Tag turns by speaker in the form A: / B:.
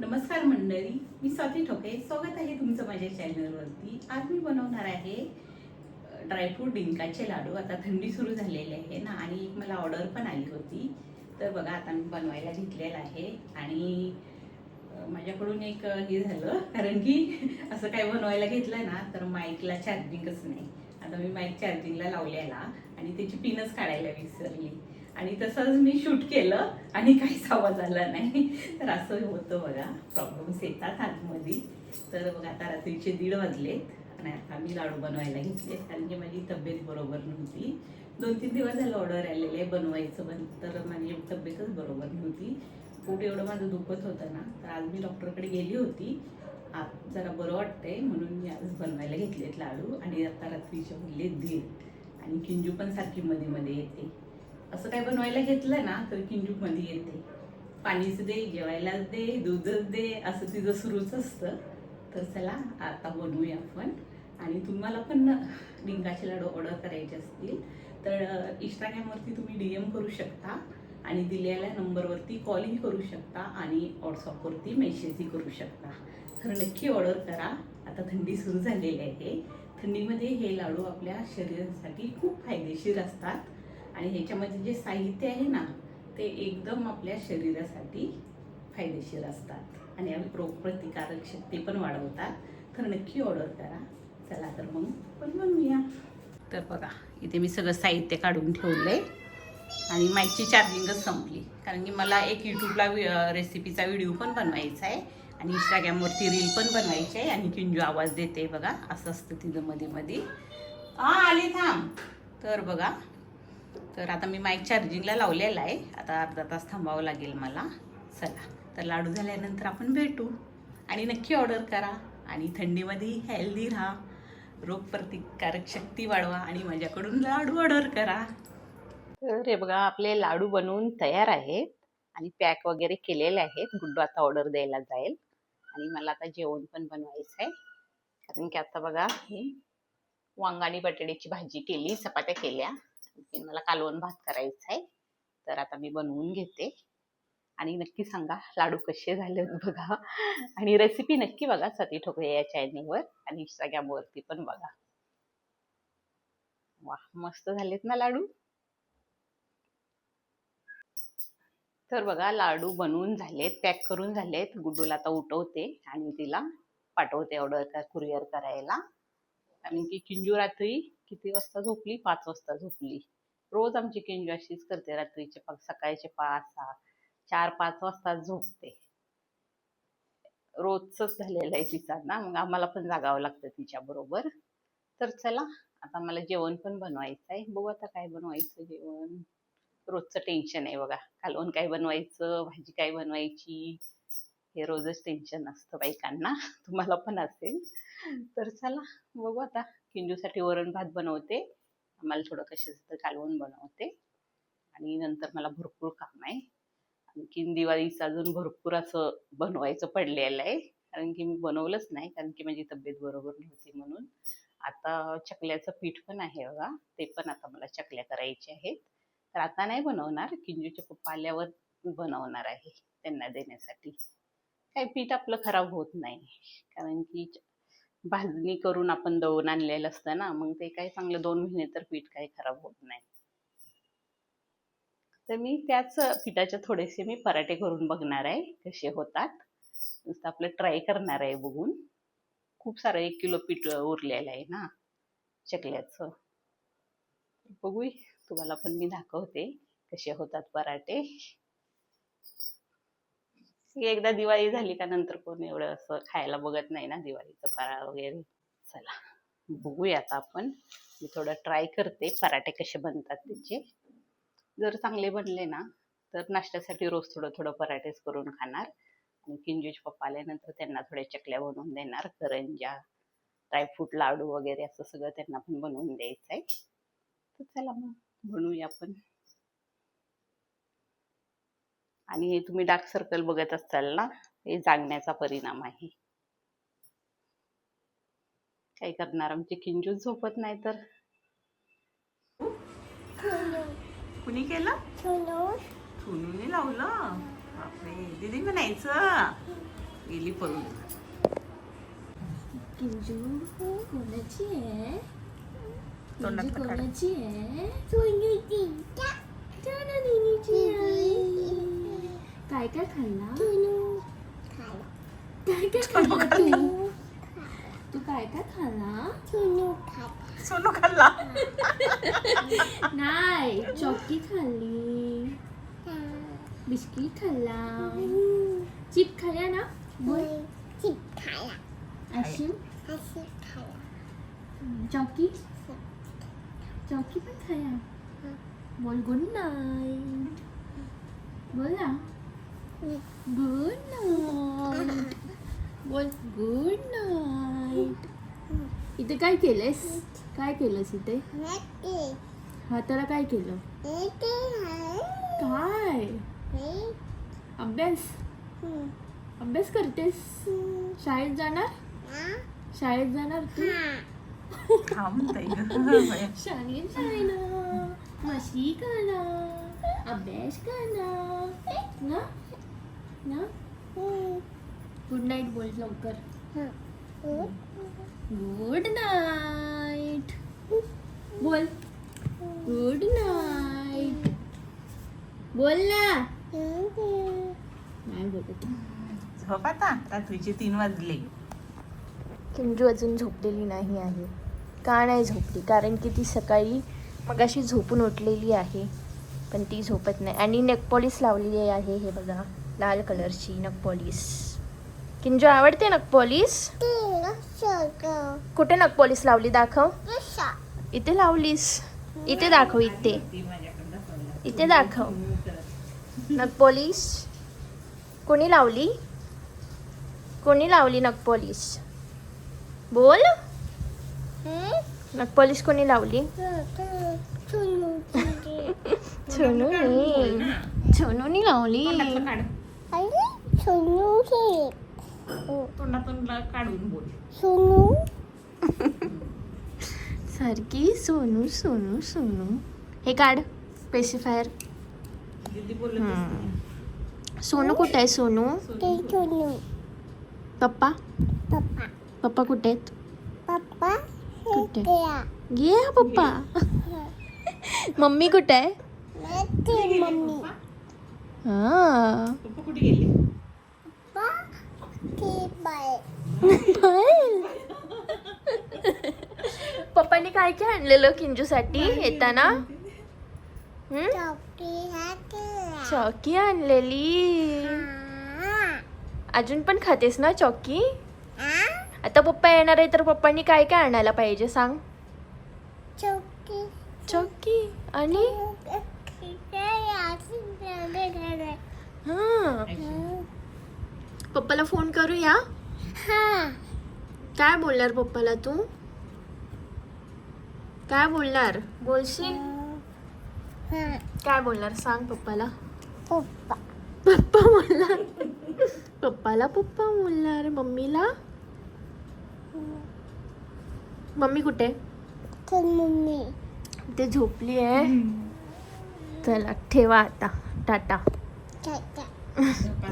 A: नमस्कार मंडळी मी स्वाती ठोके. स्वागत आहे तुमचं माझ्या चॅनलवरती. आज मी बनवणार आहे ड्रायफ्रूट डिंकाचे लाडू. आता थंडी सुरू झालेली आहे ना आणि एक मला ऑर्डर पण आली होती. तर बघा आता मी बनवायला घेतलेला आहे. आणि माझ्याकडून एक हे झालं. कारण की असं काय बनवायला घेतलं ना तर माईकला चार्जिंगच नाही. आता मी माईक चार्जिंगला लावलेला आणि त्याची पिनच काढायला विसरली. आणि तसंच मी शूट केलं आणि काहीच आवाज आला नाही. तर असं होतं बघा. प्रॉब्लेम्स येतात आतमध्ये. तर बघा आता रात्रीचे दीड वाजलेत आणि आता मी लाडू बनवायला घेतले. कारण की माझी तब्येत बरोबर नव्हती. दोन तीन दिवस झालं ऑर्डर आलेले बनवायचं पण तर माझी तब्येतच बरोबर नव्हती. पोट एवढं माझं दुखत होतं ना तर आज मी डॉक्टरकडे गेली होती. आज जरा बरं वाटतंय म्हणून मी आज बनवायला घेतलेत लाडू. आणि आता रात्रीचे बोलले दीड. आणि किंजू पण सारखी मध्ये मध्ये येते. असं काय बनवायला घेतलं ना तर किंजू मध्ये येते. पाणीच दे जेवायलाच दे दूधच दे असं तिचं सुरूच असतं. तर चला आता बनवूया आपण. आणि तुम्हाला पण डिंकाचे लाडू ऑर्डर करायचे असतील तर इंस्टाग्रामवरती तुम्ही डी एम करू शकता. आणि दिलेल्या नंबरवरती कॉलही करू शकता. आणि व्हॉट्सअपवरती मेसेजही करू शकता. तर नक्की ऑर्डर करा. आता थंडी सुरू झालेली आहे. थंडीमध्ये हे लाडू आपल्या शरीरासाठी खूप फायदेशीर असतात. आणि ह्याच्यामध्ये जे साहित्य आहे ना ते एकदम आपल्या शरीरासाठी फायदेशीर असतात. आणि आपली रोगप्रतिकारक शक्ती पण वाढवतात. तर नक्की ऑर्डर करा. चला तर मग पण बनवूया. तर बघा इथे मी सगळं साहित्य काढून ठेवलंय. आणि माईकची चार्जिंगच संपली. कारण की मला एक यूट्यूबला रेसिपीचा व्हिडिओ पण बनवायचा आहे. आणि इंस्टाग्रामवरती रील पण बनवायची आहे. आणि किंजू आवाज देते बघा. असं असतं तिथं मध्ये मध्ये हां आले थांब. तर बघा तर आता मी माईक चार्जिंगला लावलेला आहे. आता अर्धा तास थांबावं लागेल मला. चला तर लाडू झाल्यानंतर आपण भेटू. आणि नक्की ऑर्डर करा. आणि थंडीमध्ये हेल्दी राहा. रोगप्रतिकारक शक्ती वाढवा आणि माझ्याकडून लाडू ऑर्डर करा. तर हे बघा आपले लाडू बनवून तयार आहेत. आणि पॅक वगैरे केलेले आहेत. गुड्डू आता ऑर्डर द्यायला जाईल. आणि मला आता जेवण पण बनवायचं आहे कारण की आता बघा हे वांगाणी बटाट्याची भाजी केली चपात्या केल्या. मला कालवण भात करायचा आहे तर आता मी बनवून घेते. आणि नक्की सांगा लाडू कसे झाले बघा. आणि रेसिपी नक्की बघा सती ठोकरे या चॅनलवर आणि इंस्टाग्रामवरती पण बघा. वा मस्त झालेत ना लाडू? तर बघा लाडू बनवून झालेत पॅक करून झालेत. गुड्डूला आता उठवते आणि तिला पाठवते ऑर्डर कुरिअर करायला. कारण की किंजू रात्री किती वाजता झोपली? पाच वाजता झोपली. रोज आमची किंजू अशीच करते रात्रीचे सकाळचे पाच सहा चार पाच वाजता झोपते. रोजच झालेलं आहे तिचा ना मग आम्हाला पण जागावं लागतं तिच्या बरोबर तर चला आता मला जेवण पण बनवायचं आहे. बघू आता काय बनवायचं जेवण. रोजचं टेन्शन आहे बघा. कालवण काय बनवायचं भाजी काय बनवायची? हे रोजच टेन्शन असतं बायकांना. तुम्हाला पण असेल. तर चला बघू आता. किंजूसाठी वरण भात बनवते. आम्हाला थोडं कशाचं घालवून बनवते. आणि नंतर मला भरपूर काम आहे. आणखीन दिवाळीचं अजून भरपूर असं बनवायचं पडलेलं आहे. कारण की मी बनवलंच नाही. कारण की माझी तब्येत बरोबर नव्हती म्हणून. आता चकल्याचं पीठ पण आहे बघा. ते पण आता मला चकल्या करायच्या आहेत. तर आता नाही बनवणार. किंजूचे पप्पा आल्यावर बनवणार आहे. त्यांना देण्यासाठी. काय पीठ आपलं खराब होत नाही. कारण की भाजणी करून आपण दळून आणलेलं असतं ना मग ते काय चांगलं दोन महिने तर पीठ काही खराब होत नाही. तर मी त्याच पिठाचे थोडेसे मी पराठे करून बघणार आहे कसे होतात. नुसतं आपलं ट्राय करणार आहे बघून. खूप सारं एक किलो पीठ उरलेलं आहे ना चकल्याचं. बघू तुम्हाला पण मी दाखवते कसे होतात पराठे. एकदा दिवाळी झाली का नंतर कोण एवढं असं खायला बघत नाही ना दिवाळीचं फराळ वगैरे. चला बघूया आता आपण. मी थोडं ट्राय करते. पराठे कसे बनतात त्याचे. जर चांगले बनले ना तर नाश्त्यासाठी रोज थोडं थोडं पराठेच करून खाणार. आणि किंजूज पप्पा आल्यानंतर त्यांना थोड्या चकल्या बनवून देणार. करंजा ड्रायफ्रूट लाडू वगैरे असं सगळं त्यांना पण बनवून द्यायचं आहे तर चला मग बनवूया आपण. आणि हे तुम्ही डार्क सर्कल बघत असाल ना हे जागण्याचा परिणाम आहे. काय करणार? आमची किंजू झोपत नाही तर? कुणी केलं. सोनूने लावलं. बापरे. दीदी म्हणायचं. गेली पळून.
B: किंजू कोणाची आहे? किंजू. कोणाची आहे? काय काय खाल्ला काय काय खाल्ला तू तू काय काय खाल्ला
A: सोनू खाल्ला
B: नाही चॉकी खाल्ली बिस्किट खाल्ला चिप खाल्ल्या ना बोल आईस्क्रीम चॉकी चॉकी पण खाया बोल गुड नाईट बोल ना गुड नाईट बोल गुड नाईट इथे काय केलंस काय केलंस इथे? हाताला काय केलं? काय? अभ्यास? अभ्यास करतेस? शाळेत जाणार? शाळेत जाणार तू. शाळेत जायला. मस्ती करा अभ्यास करा ना? ना? गुड नाईट बोल लवकर. गुड नाईट बोल. गुड नाईट बोल ना. नाही बोलत
A: झोप आता? रात्रीचे तीन वाजले.
B: किंजू अजून झोपलेली नाही आहे. का नाही झोपली? कारण की ती सकाळी मगाशी झोपून उठलेली आहे. पण ती झोपत नाही. आणि नेकपॉलिस लावलेली आहे हे बघा. लाल कलरची नकपॉलिस किंजू आवडते नकपॉलिस कुठे नकपॉलिस लावली? दाखव. इथे लावलीस. इथे दाखव इथे. इथे दाखव. नकपॉलिस कोणी लावली? कोणी लावली नकपॉलिस बोल. नकपॉलिस कोणी लावली? छोनूनी छोनूनी लावली.
A: तोंडातलं काढ तोंडातून ला- काढून बोल.
B: सारखी सोनू सोनू सोनू. हे काढ पेसिफायर
A: दीदी बोलत असते.
B: सोनू कुठे आहे सोनू?
A: सोनू.
B: पप्पा? पप्पा. कुठे आहेत? कुठे? घे हा पप्पा. मम्मी कुठे आहे?
A: पप्पा?
B: हा
A: पप्पा कुठे गेले?
B: पप्पानी काय काय आणलेलं किंजूसाठी येताना? चॉकी आणलेली. अजून पण खातेस ना चॉकी? आता पप्पा येणार आहे तर पप्पांनी काय काय आणायला पाहिजे सांग? चॉकी. आणि? पप्पाला फोन करूया? काय बोलणार पप्पाला तू? काय बोलणार? बोलशील? काय बोलणार सांग पप्पाला. पप्पा. बोलणार. पप्पाला पप्पा बोलणार. मम्मीला? मम्मी कुठे? ते झोपली आहे. चला ठेवा आता. टाटा.
A: 嗯。